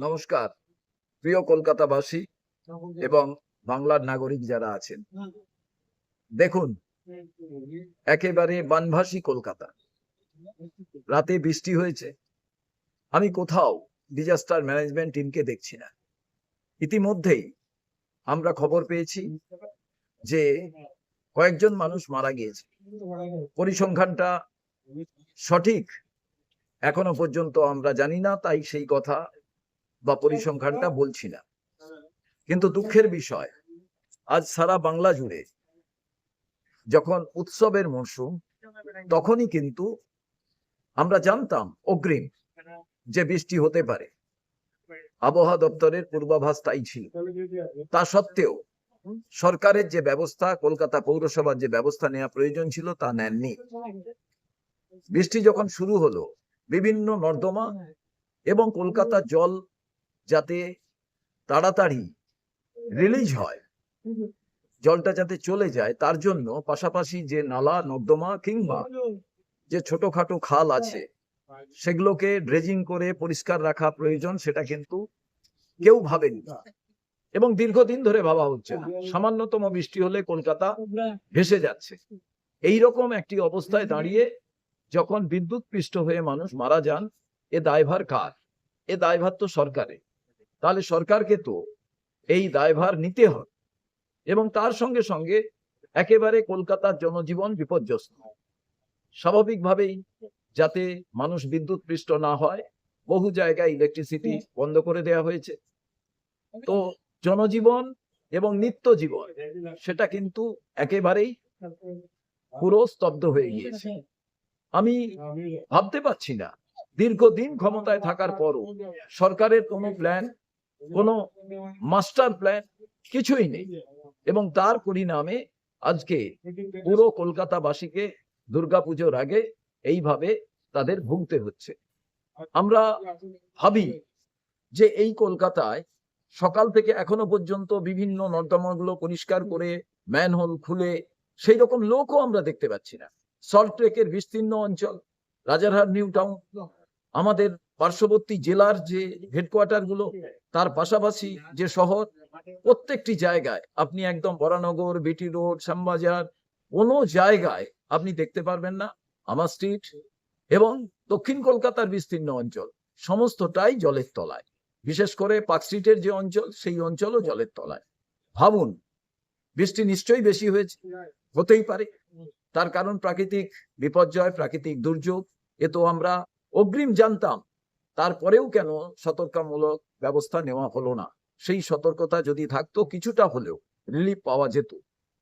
নমস্কার, প্রিয় কলকাতাবাসী এবং বাংলার নাগরিক যারা আছেন। দেখুন, একেবারে বানভাসী কলকাতা। রাতে বৃষ্টি হয়েছে। আমি কোথাও ডিজাস্টার ম্যানেজমেন্ট টিমকে দেখছি না। ইতিমধ্যেই আমরা খবর পেয়েছি যে কয়েকজন মানুষ মারা গিয়েছে। পরিসংখ্যানটা সঠিক এখনও পর্যন্ত আমরা জানি না, তাই সেই কথা বা পরিসংখ্যানটা বলছি না। কিন্তু দুঃখের বিষয় আজ সারা বাংলা জুড়ে যখন উৎসবের মরশুম তখনই কিন্তু আমরা জানতাম অগ্রিম যে বৃষ্টি হতে পারে। আবহাওয়া দপ্তরের পূর্বাভাস তাই ছিল। তা সত্ত্বেও সরকারের যে ব্যবস্থা কলকাতা পৌরসভার যে ব্যবস্থা নেওয়া প্রয়োজন ছিল তা নেননি। বৃষ্টি যখন শুরু হলো বিভিন্ন নর্দমা এবং কলকাতার জল যাতে তাড়াতাড়ি রিলিজ হয়। জলটা যাতে চলে যায় তার জন্য পাশাপাশি যে নালা নর্দমা কিংবা যে ছোটখাটো খাল আছে সেগুলোকে ড্রেজিং করে পরিষ্কার রাখা প্রয়োজন সেটা কিন্তু কেউ ভাবেনি। এবং দীর্ঘদিন ধরে ভাবা হচ্ছে না। সামান্যতম বৃষ্টি হলে কলকাতা ভেসে যাচ্ছে। এই রকম একটি অবস্থায় দাঁড়িয়ে যখন বিদ্যুৎ পৃষ্ঠ হয়ে মানুষ মারা যান এ দায়ভার কার? এ দায়ভার তো সরকারের। তাহলে সরকারকে তো এই দায়ভার নিতে হবে। এবং তার সঙ্গে সঙ্গে একেবারে কলকাতার জনজীবন বিপর্যস্ত। স্বাভাবিকভাবেই যাতে মানুষ বিদ্যুৎ পৃষ্ঠ না হয় বহু জায়গায় ইলেকট্রিসিটি বন্ধ করে দেওয়া হয়েছে। তো জনজীবন এবং নিত্য জীবন সেটা কিন্তু একেবারেই পুরো স্তব্ধ হয়ে গিয়েছে। আমি ভাবতে পারছি না দীর্ঘদিন ক্ষমতায় থাকার পরও সরকারের কোনো প্ল্যান কোনো মাস্টার প্ল্যান কিছুই নেই। এবং তার পরিণামে আজকে পুরো কলকাতাবাসীকে দুর্গাপুজোর আগে এইভাবে তাদের ভুগতে হচ্ছে। আমরা ভাবি যে এই কলকাতায় সকাল থেকে এখনও পর্যন্ত বিভিন্ন নর্দমাগুলো পরিষ্কার করে ম্যানহোল খুলে সেই রকম লোকও আমরা দেখতে পাচ্ছি না। সল্ট ট্রেকের বিস্তীর্ণ অঞ্চল, রাজারহাট নিউ টাউন আমাদের পার্শ্ববর্তী জেলার যে হেডকোয়ার্টারগুলো তার পাশাপাশি যে শহর প্রত্যেকটি জায়গায় আপনি একদম বরানগর বিটি রোড শ্যামবাজার কোনো জায়গায় আপনি দেখতে পারবেন না আমার স্ট্রিট এবং দক্ষিণ কলকাতার বিস্তীর্ণ অঞ্চল। সমস্তটাই জলের তলায়। বিশেষ করে পার্ক স্ট্রিটের যে অঞ্চল সেই অঞ্চলও জলের তলায়। ভাবুন বৃষ্টি নিশ্চয়ই বেশি হয়েছে। হতেই পারে। তার কারণ প্রাকৃতিক বিপর্যয় প্রাকৃতিক দুর্যোগ এ তো আমরা অগ্রিম জানতাম। তারপরেও কেন সতর্কমূলক ব্যবস্থা নেওয়া হলো না? সেই সতর্কতা যদি থাকতো, কিছুটা হলেও রিলিফ পাওয়া যেত।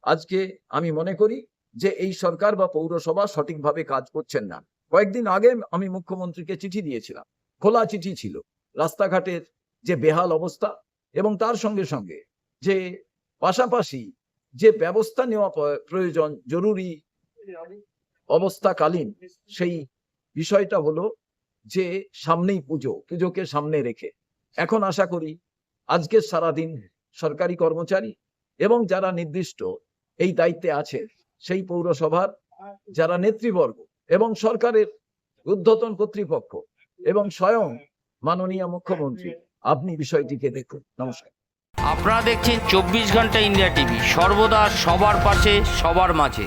আজকে আমি মনে করি যে এই সরকার বা পৌরসভা সঠিকভাবে কাজ করছেন না। কয়েকদিন আগে আমি মুখ্যমন্ত্রীকে চিঠি দিয়েছিলাম। খোলা চিঠি ছিল রাস্তাঘাটের যে বেহাল অবস্থা এবং তার সঙ্গে সঙ্গে যে পাশাপাশি যে ব্যবস্থা নেওয়া প্রয়োজন, জরুরি অবস্থাকালীন সেই বিষয়টা হলো যে সামনেই পুজো, পুজোকে সামনে রেখে। এখন আশা করি আজকের সারাদিন সরকারি কর্মচারী এবং যারা নির্দিষ্ট এই দায়িত্বে আছে, সেই পৌরসভার যারা নেতৃবর্গ এবং সরকারের ঊর্ধ্বতন কর্তৃপক্ষ এবং স্বয়ং মাননীয় মুখ্যমন্ত্রী, আপনি বিষয়টিকে দেখুন। নমস্কার। আপনারা দেখছেন চব্বিশ ঘণ্টা ইন্ডিয়া টিভি, সর্বদা সবার পাশে, সবার মাঝে।